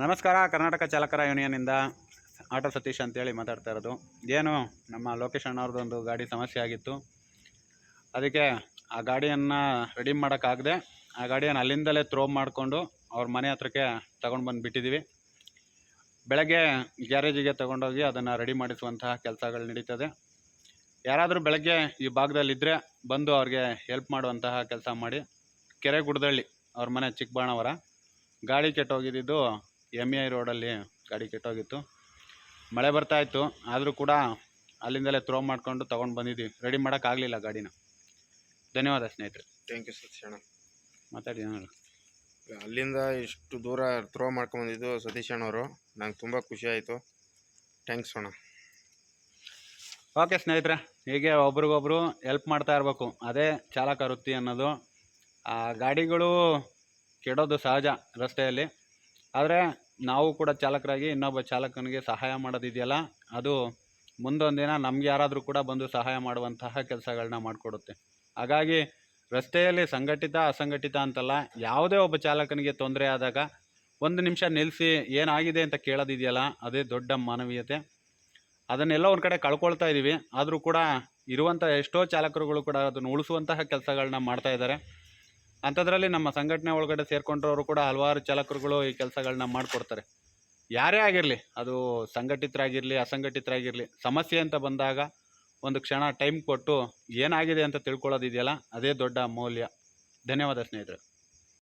ನಮಸ್ಕಾರ, ಕರ್ನಾಟಕ ಚಾಲಕರ ಯೂನಿಯನಿಂದ ಆಟೋ ಸತೀಶ್ ಅಂತೇಳಿ ಮಾತಾಡ್ತಾ ಇರೋದು. ಏನು, ನಮ್ಮ ಲೋಕೇಶ್ ಅಣ್ಣವ್ರದ್ದೊಂದು ಗಾಡಿ ಸಮಸ್ಯೆ ಆಗಿತ್ತು. ಅದಕ್ಕೆ ಆ ಗಾಡಿಯನ್ನು ರೆಡಿ ಮಾಡೋಕ್ಕಾಗದೆ, ಆ ಗಾಡಿಯನ್ನು ಅಲ್ಲಿಂದಲೇ ಥ್ರೋ ಮಾಡಿಕೊಂಡು ಅವ್ರ ಮನೆ ಹತ್ರಕ್ಕೆ ತಗೊಂಡು ಬಂದು ಬಿಟ್ಟಿದ್ದೀವಿ ಬೆಳಗ್ಗೆ ಗ್ಯಾರೇಜಿಗೆ ತೊಗೊಂಡೋಗಿ ಅದನ್ನು ರೆಡಿ ಮಾಡಿಸುವಂತಹ ಕೆಲಸಗಳು ನಡೀತದೆ. ಯಾರಾದರೂ ಬೆಳಗ್ಗೆ ಈ ಭಾಗದಲ್ಲಿದ್ದರೆ ಬಂದು ಅವ್ರಿಗೆ ಹೆಲ್ಪ್ ಮಾಡುವಂತಹ ಕೆಲಸ ಮಾಡಿ. ಕೆರೆ ಗುಡದಳ್ಳಿ, ಅವ್ರ ಮನೆ ಚಿಕ್ಕಬಾಣವರ ಗಾಳಿ ಕೆಟ್ಟೋಗಿದ್ದು ಎಂ ಐ ರೋಡಲ್ಲಿ ಗಾಡಿ ಕೆಟ್ಟೋಗಿತ್ತು. ಮಳೆ ಬರ್ತಾ ಇತ್ತು ಆದರೂ ಕೂಡ ಅಲ್ಲಿಂದಲೇ ಥ್ರೋ ಮಾಡಿಕೊಂಡು ತೊಗೊಂಡು ಬಂದಿದ್ದೀವಿ ರೆಡಿ ಮಾಡೋಕ್ಕಾಗಲಿಲ್ಲ ಗಾಡಿನ. ಧನ್ಯವಾದ ಸ್ನೇಹಿತರೆ. ಥ್ಯಾಂಕ್ ಯು ಸತೀಶ್ ಅಣ್ಣ. ಮಾತಾಡಿ ಏನಾರು ಅಲ್ಲಿಂದ ಇಷ್ಟು ದೂರ ಥ್ರೋ ಮಾಡ್ಕೊಂಬಂದಿದ್ದು ಸತೀಶ್ ಅಣ್ಣವರು. ನಂಗೆ ತುಂಬ ಖುಷಿ ಆಯಿತು. ಥ್ಯಾಂಕ್ಸ್ ಅಣ್ಣ. ಓಕೆ ಸ್ನೇಹಿತರೆ. ಹೀಗೆ ಒಬ್ರಿಗೊಬ್ರು ಹೆಲ್ಪ್ ಮಾಡ್ತಾ ಇರಬೇಕು. ಅದೇ ಚಾಲಕ ವೃತ್ತಿ ಅನ್ನೋದು. ಆ ಗಾಡಿಗಳು ಕೆಡೋದು ಸಹಜ ರಸ್ತೆಯಲ್ಲಿ. ಆದರೆ ನಾವು ಕೂಡ ಚಾಲಕರಾಗಿ ಇನ್ನೊಬ್ಬ ಚಾಲಕನಿಗೆ ಸಹಾಯ ಮಾಡೋದಿದೆಯಲ್ಲ, ಅದು ಮುಂದೊಂದು ದಿನ ನಮ್ಗೆ ಯಾರಾದರೂ ಕೂಡ ಬಂದು ಸಹಾಯ ಮಾಡುವಂತಹ ಕೆಲಸಗಳನ್ನ ಮಾಡಿಕೊಡುತ್ತೆ. ಹಾಗಾಗಿ ರಸ್ತೆಯಲ್ಲಿ ಸಂಘಟಿತ, ಅಸಂಘಟಿತ ಅಂತಲ್ಲ, ಯಾವುದೇ ಒಬ್ಬ ಚಾಲಕನಿಗೆ ತೊಂದರೆ ಆದಾಗ ಒಂದು ನಿಮಿಷ ನಿಲ್ಲಿಸಿ, ಏನಾಗಿದೆ ಅಂತ ಕೇಳೋದಿದೆಯಲ್ಲ, ಅದೇ ದೊಡ್ಡ ಮಾನವೀಯತೆ. ಅದನ್ನೆಲ್ಲ ಒಂದು ಕಡೆ ಕಳ್ಕೊಳ್ತಾ ಇದ್ದೀವಿ ಆದರೂ ಕೂಡ ಇರುವಂಥ ಎಷ್ಟೋ ಚಾಲಕರುಗಳು ಕೂಡ ಅದನ್ನು ಉಳಿಸುವಂತಹ ಕೆಲಸಗಳನ್ನ ಮಾಡ್ತಾ ಇದ್ದಾರೆ. ಅಂಥದ್ರಲ್ಲಿ ನಮ್ಮ ಸಂಘಟನೆ ಒಳಗಡೆ ಸೇರ್ಕೊಂಡ್ರವರು ಕೂಡ ಹಲವಾರು ಚಾಲಕರುಗಳು ಈ ಕೆಲಸಗಳನ್ನ ಮಾಡಿಕೊಡ್ತಾರೆ. ಯಾರೇ ಆಗಿರಲಿ, ಅದು ಸಂಘಟಿತರಾಗಿರಲಿ, ಅಸಂಘಟಿತರಾಗಿರಲಿ, ಸಮಸ್ಯೆ ಅಂತ ಬಂದಾಗ ಒಂದು ಕ್ಷಣ ಟೈಮ್ ಕೊಟ್ಟು ಏನಾಗಿದೆ ಅಂತ ತಿಳ್ಕೊಳ್ಳೋದಿದೆಯಲ್ಲ, ಅದೇ ದೊಡ್ಡ ಮೌಲ್ಯ. ಧನ್ಯವಾದ ಸ್ನೇಹಿತರೆ.